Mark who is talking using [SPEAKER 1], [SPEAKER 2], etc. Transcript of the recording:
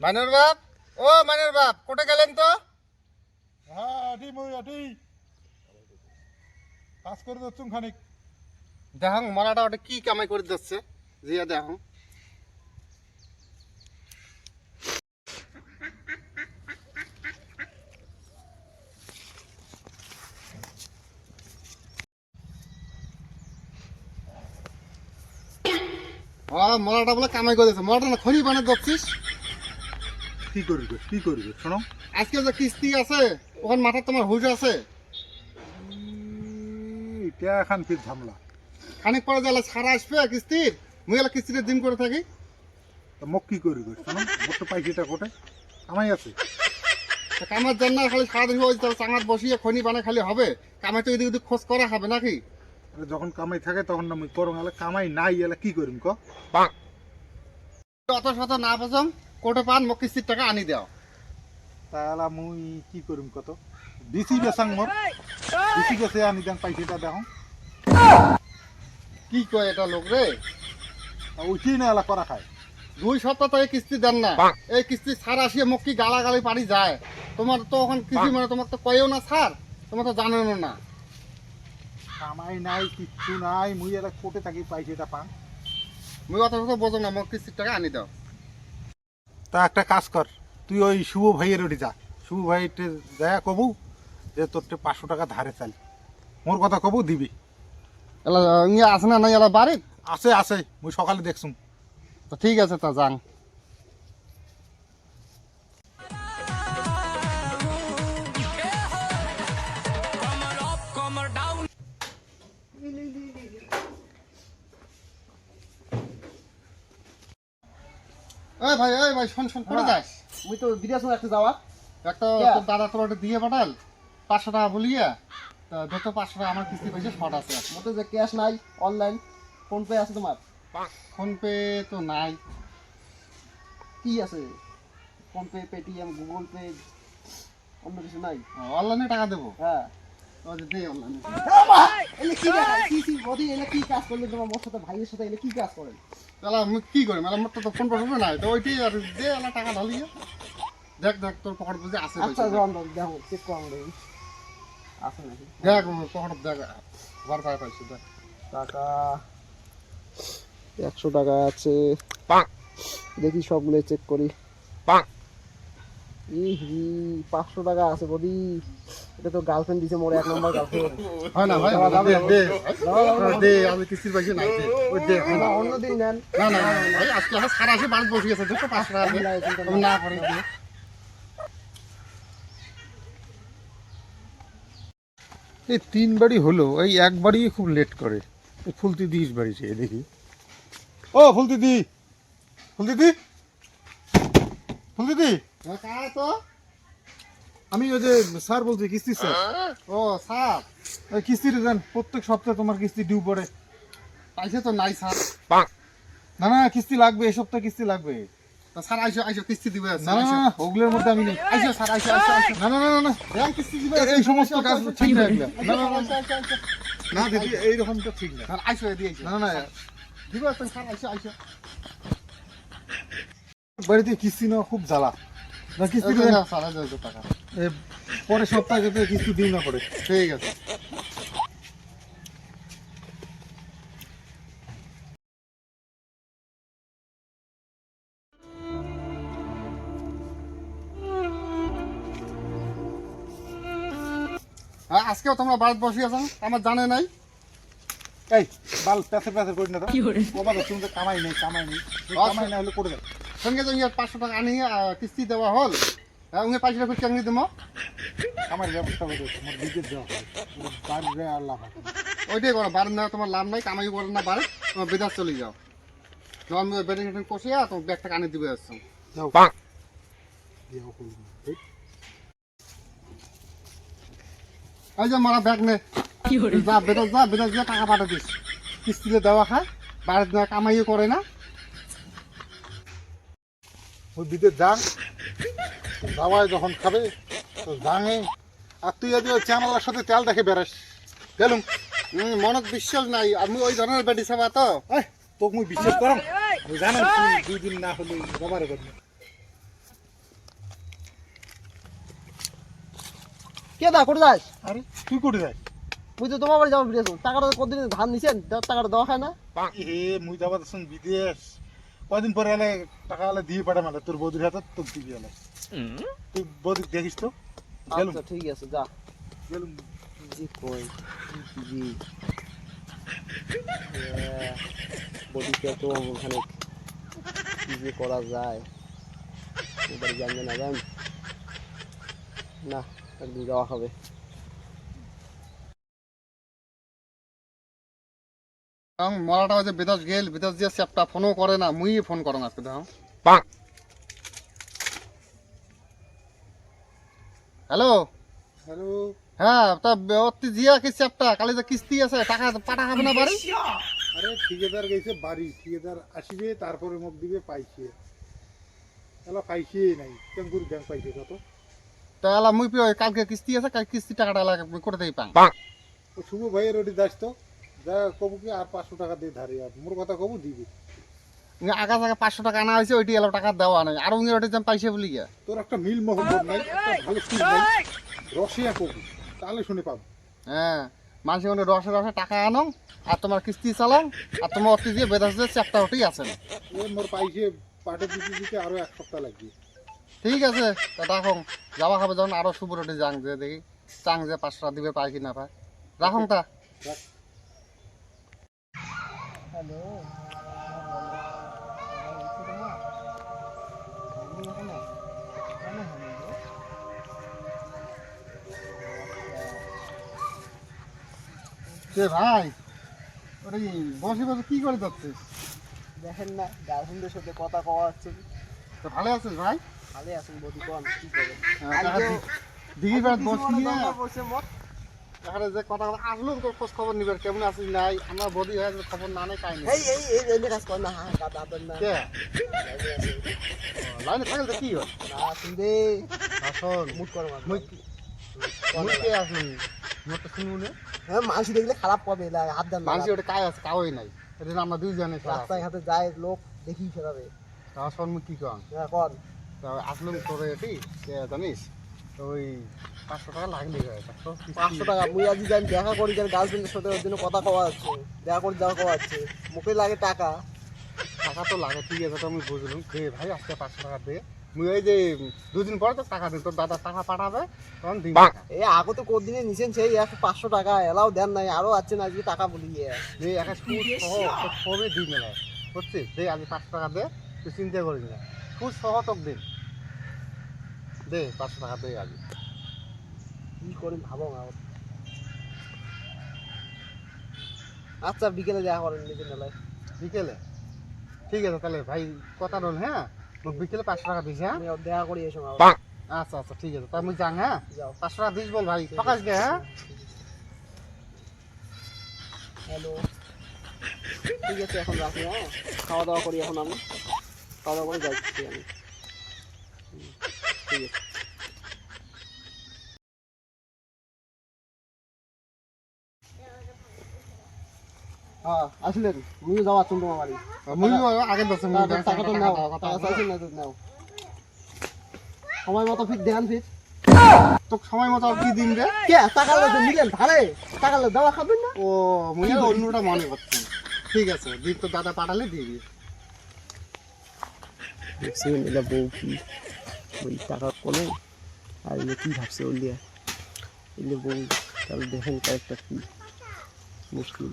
[SPEAKER 1] মানের বাপ? ও মানের বাপ কোটে গেলেন তো?
[SPEAKER 2] হ্যাঁ আটি মই আটি কাজ করে দিচ্ছুম খানিক।
[SPEAKER 1] দেখাং মরাটা ওটা কি কামাই করে দিচ্ছে? জিয়া দেখাং মরাটা বলে কামাই করে দিচ্ছে। মরাটা না খনি বানিয়ে দিচ্ছিস?
[SPEAKER 2] কি করবে কি করবে? শোনো
[SPEAKER 1] আজকে যে কিস্তি আছে ওখানে মাথার তোমার হুজ আছে?
[SPEAKER 2] এটা এখন ফির ঝামলা।
[SPEAKER 1] খানিক পরে গেলে ছাড়া আসবে কিস্তির মুই এলা কিস্তির দিন করে থাকি।
[SPEAKER 2] তা মোক কি করবে? শোনো মোর তো পাইছিটা কোটে কামাই আছে।
[SPEAKER 1] কামার জন্য খালি সারাদিন ওই চাঙাত বসিয়ে খনি বানায় খালি হবে। কামাই তো এদিক ওদিক খোঁজ করা হবে নাকি?
[SPEAKER 2] যখন কামাই থাকে তখন না মুই করং এলা কামাই নাই এলা কি করিম ক?
[SPEAKER 1] অত শত না পছন্দ কোটে পান মোক কিস্তির টাকা আনি দাও
[SPEAKER 2] তাহলে মুই কি করিম কত? দিছি বেসাং মোর দিছি গেছে আনি দেন পাইছিটা দেখো
[SPEAKER 1] কি কয় এটা লোক রে
[SPEAKER 2] উঠি না এলা করা খায়
[SPEAKER 1] দুই সপ্তাহ তো এই কিস্তি দেন না। এই কিস্তি ছাড় আসিয়ে মোক কি গালাগালি পারি যায়? তোমার তো ওখান কিস্তি মানে তোমার তো কয়েও না ছাড় তোমার তো জানেনও না।
[SPEAKER 2] কামাই নাই কিচ্ছু নাই। মুই এলা কোটে থাকি পাইছিটা পান।
[SPEAKER 1] মুই অত বোঝো না মোক কিস্তির টাকা আনি দাও
[SPEAKER 2] তা একটা কাজ কর তুই ওই শুভ ভাইয়ের ওটি যা। শুভ ভাইটে দেয়া কবু যে তোরটে পাঁচশো টাকা ধারে চাল। মোর কথা কবু দিবি।
[SPEAKER 1] এলা ইয়ে আছে না এলা বাড়ি
[SPEAKER 2] আছে আছে মুই সকালে দেখছুম
[SPEAKER 1] তো ঠিক আছে তা যাং। এই ভাই এই ভাই শোন শোন করে যাস?
[SPEAKER 3] মুই তো বিদেশ একটা যাওয়া
[SPEAKER 1] একটা তোর দাদা তোর একটা দিয়ে পাঠাল। পাঁচশো টাকা বলিয়া তা যত পাঁচশো টাকা আমার কিস্তি পয়সা শর্ট আছে।
[SPEAKER 3] মতো যে ক্যাশ নাই অনলাইন ফোন পে আছে তোমার?
[SPEAKER 1] ফোন পে তো নাই।
[SPEAKER 3] কি আছে? PhonePe Paytm Google Pay অন্য কিছু নাই?
[SPEAKER 1] অনলাইনে টাকা দেবো।
[SPEAKER 3] হ্যাঁ। কি কাজ করলে তোমার মোর সাথে ভাইয়ের সাথে এলে কি কাজ করেন?
[SPEAKER 1] তাহলে আমি কি করি? মানে আমার তো ফোন পে নাই। তো ওইটাই আর দে এলা টাকা ঢালি দেখ দেখ তোর পকেট বুঝে আছে
[SPEAKER 3] আচ্ছা দেখো চেক করো আমাদের। আছে নাকি?
[SPEAKER 1] দেখ পকেট দেখ পায় পাইছি দেখ।
[SPEAKER 3] টাকা একশো টাকা আছে। দেখি সবগুলো চেক করি। ইহি পাঁচশো টাকা আছে বদি। এটা তো গার্লফ্রেন্ড দিছে মোর এক নম্বর গার্লফ্রেন্ড
[SPEAKER 1] হয় না ভাই
[SPEAKER 3] দাও,
[SPEAKER 1] দে
[SPEAKER 3] দাও,
[SPEAKER 1] দে
[SPEAKER 3] দাও, দাও, দাও।
[SPEAKER 1] দে আমি কিস্তির পয়সা নাই দে। ওই দে না
[SPEAKER 3] অন্য দিন নেন।
[SPEAKER 1] না না না, ভাই আজকে আমার সারা আসে বাড়ি বসে গেছে দেখো পাঁচশো টাকা না পারি দে।
[SPEAKER 2] এই তিন বাড়ি হলো এই এক বাড়ি খুব লেট করে। ফুলতি দিস বাড়ি দেখি। ও ফুলতি দি ফুলতি দি ফুলতি দি
[SPEAKER 1] হ্যাঁ, কারা তো?
[SPEAKER 2] আমি ওই যে স্যার বলছি কিস্তি স্যার।
[SPEAKER 1] ও স্যার।
[SPEAKER 2] ওই কিস্তির দেন প্রত্যেক সপ্তাহে তোমার কিস্তি ডিউ পড়ে।
[SPEAKER 1] পয়সা তো নাই স্যার।
[SPEAKER 2] না না কিস্তি লাগবে এই সপ্তাহে কিস্তি লাগবে।
[SPEAKER 1] স্যার আইসো আইসো কিস্তি দিবে
[SPEAKER 2] না না ওগুলোর মধ্যে আমি নেই।
[SPEAKER 1] আইসো স্যার আইসো আইসো আইসো।
[SPEAKER 2] না না না না, না
[SPEAKER 1] ব্যাংক কিস্তি দিবে
[SPEAKER 2] এই- সমস্ত কাজ ঠিক না না না না, দিদি এইরকম তো ঠিক না।
[SPEAKER 1] স্যার আইসো আইসো।
[SPEAKER 2] না না না।
[SPEAKER 1] দিবে তো স্যার আইসো আইসো।
[SPEAKER 2] বাড়িতে কিস্তি নেওয়া খুব জ্বালা। না কিস্তি
[SPEAKER 1] টাকা।
[SPEAKER 2] এ, সপ্তাহে যাতে কিস্তি দিই না পড়ে
[SPEAKER 1] ঠিক আছে। হ্যাঁ, আজকেও তোমরা বাড়িতে বসে আছো? আমার জানে নাই।
[SPEAKER 2] এই বাল প্যাসে প্যাসে করি না তো। বাবা তো তুমি তো কামাই নেই কামাই নেই। কামাই না। হলে করে দেয়
[SPEAKER 1] সঙ্গে ইয়ে পাঁচশো টাকা আনি কিস্তি দেওয়া হল। হ্যাঁ উনি পাঁচশো টাকা কেমনি দেবো?
[SPEAKER 2] আমার ব্যবস্থা করে আমার বিদ্যুৎ দেওয়া হয় আর লাভ হয়
[SPEAKER 1] ওইটাই করো বাড়ি না তোমার লাভ নাই কামাই করে না বাড়ি তোমার বিদাস চলে যাও। তো আমি বেডিং টেডিং কষিয়া তোমার ব্যাগটা কানে দিবে আসছো।
[SPEAKER 2] এই,
[SPEAKER 1] যে মারা ব্যাগ নে। যা বেদাস যা বেদাস যা টাকা পাঠা দিস। কিস্তিতে দেওয়া খায় বাড়িতে না কামাইও করে না।
[SPEAKER 2] ওই বিদের জাং দাওয়ায় যখন খাবে তো আর তুই যদি ওই সাথে তেল দেখে বেড়াস। গেলুম
[SPEAKER 1] মনত বিশ্বাস নাই। আমি ওই ধরনের বেটি তো।
[SPEAKER 2] মুই বিশ্বাস জানো দুই দিন না হলে জমারে করবি
[SPEAKER 3] কে দা কোটে যাস?
[SPEAKER 2] আরে তুই কোটে যাস?
[SPEAKER 3] মুই তো তোমার বাড়ি যাবার বিদেশ টাকাটা কতদিন ধান নিছেন? টাকাটা দেওয়া হয় না?
[SPEAKER 2] এ মুই বিদেশ। কদিন পরে এলে টাকা এলে দিয়ে পাঠাম এলে তোর বৌদির হাতে তোর দিবি এলে। তুই বৌদি দেখিস তো? গেলুম।
[SPEAKER 3] আচ্ছা ঠিক আছে যা।
[SPEAKER 2] গেলুম।
[SPEAKER 3] জি কই? জি বডিকে তো ওখানে কি যে করা যায়? এবার জানবে না জান? না একদিন যাওয়া হবে।
[SPEAKER 1] কারণ মরাটা হচ্ছে বিদেশ গেল বিদেশ দিয়ে চ্যাপটা ফোনও করে না মুই ফোন করো আজকে দেখো। হ্যালো?
[SPEAKER 2] হ্যালো?
[SPEAKER 1] হ্যাঁ তা অতি জিয়া কি চ্যাপটা কালি যে কিস্তি আছে টাকা পাঠা হবে না বাড়ি?
[SPEAKER 2] আরে ঠিকাদার গেছে বাড়ি ঠিকাদার আসিবে তারপরে মুখ দিবে পাইছে। এলা পাইছে নাই কেমন করে ব্যাংক পাইছে কত?
[SPEAKER 1] তাহলে মুই পেয়ে কালকে কিস্তি আছে কাল কিস্তি টাকাটা লাগে করে দেই পাং।
[SPEAKER 2] ও শুভ ভাইয়ের ওটি যাস তো? যা কবু কি আর পাঁচশো টাকা দিয়ে ধারে আর মোর কথা কবু দিবি?
[SPEAKER 1] আগা জায়গা পাঁচশো টাকা আনা হয়েছে ওইটি এলো টাকা দেওয়া নেই। আর উনি ওটি যেন পাইছে বলি গিয়া।
[SPEAKER 2] তোর একটা মিল মহব্বত নাই একটা ভালো স্কুল নাই। রসিয়া কবু তাহলে শুনে পাবো।
[SPEAKER 1] হ্যাঁ মানুষ মানে রসে রসে টাকা আনো আর তোমার কিস্তি চালাও আর তোমার অতি দিয়ে বেদাস দিয়ে আছে। না
[SPEAKER 2] এ মোর পাইছে পাটে দিতে দিতে আরও এক সপ্তাহ লাগবে।
[SPEAKER 1] ঠিক আছে তা রাখুন। যাওয়া হবে যখন আরও সুপুর ওটি যাং যে দেখি চাং যে পাঁচশো টাকা দিবে পাই কি না পায়। রাখুন তা।
[SPEAKER 2] রাখ।
[SPEAKER 3] হ্যালো
[SPEAKER 1] সে ভাই? ওটি বসে বসে কি করে যাচ্ছিস?
[SPEAKER 3] দেখেন না গার্লফ্রেন্ডের সাথে কথা কওয়া হচ্ছে।
[SPEAKER 1] তো ভালো আছিস ভাই?
[SPEAKER 3] ভালোই আছেন বডি কোন কি
[SPEAKER 1] দি- দিঘি বসি
[SPEAKER 3] মোট
[SPEAKER 1] এখানে যে কথা আসলো তোর খোঁজ খবর নিবে কেমন আছিস? নাই আমার বডি হয়ে গেছে খবর না নেই কাই নেই।
[SPEAKER 3] এই এই এই এই কাজ কর না হ্যাঁ না
[SPEAKER 1] কে? লাইনে থাকলে তো কি হয়?
[SPEAKER 3] না শুনবে
[SPEAKER 1] আসল।
[SPEAKER 3] মুড করো
[SPEAKER 1] মুই মুই কে আসুন? মোর তো শুনু না।
[SPEAKER 3] হ্যাঁ মানুষ দেখলে খারাপ পাবে না হাত না
[SPEAKER 1] মানুষ ওটা কাজ আছে কাউই নাই। এটা আমরা দুইজনে ছাড়া
[SPEAKER 3] রাস্তায় ঘাটে যায় লোক দেখি ফেরাবে
[SPEAKER 1] শোন মুই কি কন?
[SPEAKER 3] হ্যাঁ কর।
[SPEAKER 1] তা আসলাম তোরে এটি জানিস? ওই পাঁচশো টাকা হয় পাঁচশো
[SPEAKER 3] টাকা মুই আজ যাই দেখা করি যার গার্লফ্রেন্ডের সাথে ওর জন্য কথা কওয়া হচ্ছে দেখা করে যাওয়া কওয়া মুখে লাগে টাকা।
[SPEAKER 1] টাকা তো লাগে ঠিক আছে তো আমি বুঝলাম। দে ভাই আজকে পাঁচশো টাকা দে। মুই ওই যে দুদিন পরে তো টাকা দিই তোর দাদা টাকা পাঠাবে তখন দিন।
[SPEAKER 3] এই আগে তো কোদিনে নিছেন সেই একশো পাঁচশো টাকা এলাও দেন নাই আরও আছে না আজকে টাকা বলিয়ে
[SPEAKER 1] একটা সুদ সহ সবই দিই মেলায় বুঝছিস দে আজ পাঁচশো টাকা দে তুই চিন্তা করিস না। খুব সহ তোর দিন। দে পাঁচশো টাকা দে আজ
[SPEAKER 3] কি করি ভাবো না আচ্ছা বিকেলে দেখা করেন নিজের মেলায়।
[SPEAKER 1] বিকেলে? ঠিক আছে তাহলে ভাই কথা রল হ্যাঁ? বিকেলে পাঁচশো টাকা দিস হ্যাঁ?
[SPEAKER 3] দেখা করি এসো
[SPEAKER 1] আচ্ছা আচ্ছা ঠিক আছে তাই মুই যাং হ্যাঁ?
[SPEAKER 3] যাও।
[SPEAKER 1] পাঁচশো টাকা দিস বল ভাই সকাল হ্যাঁ?
[SPEAKER 3] হ্যালো। ঠিক আছে এখন রাখি হ্যাঁ? খাওয়া দাওয়া করি এখন আমি। খাওয়া দাওয়া করে যাচ্ছি আমি। ঠিক আছে। হ্যাঁ আসলেন। মুই যাওয়া চুন তোমার বাড়ি
[SPEAKER 1] মুই আগে দশ
[SPEAKER 3] টাকা- টাকাটা নাও টাকা না নাও। সময় মতো ফির দেন ফির
[SPEAKER 1] তোকে সময় মতো কি দিন রে?
[SPEAKER 3] কে? টাকা লেগে নিলেন ধারে টাকা লেগে দেওয়া খাবেন না?
[SPEAKER 1] ও মুই অন্যটা মনে করছি। ঠিক আছে দিন তো দাদা পাঠালে দিয়ে দিবি।
[SPEAKER 3] দেখছেন এটা বউ কি? ওই টাকা কোনো? আর এগুলো কি ভাবছে ওই দিয়ে এগুলো বউ তাহলে দেখেন ক্যারেক্টার কি? মুশকিল।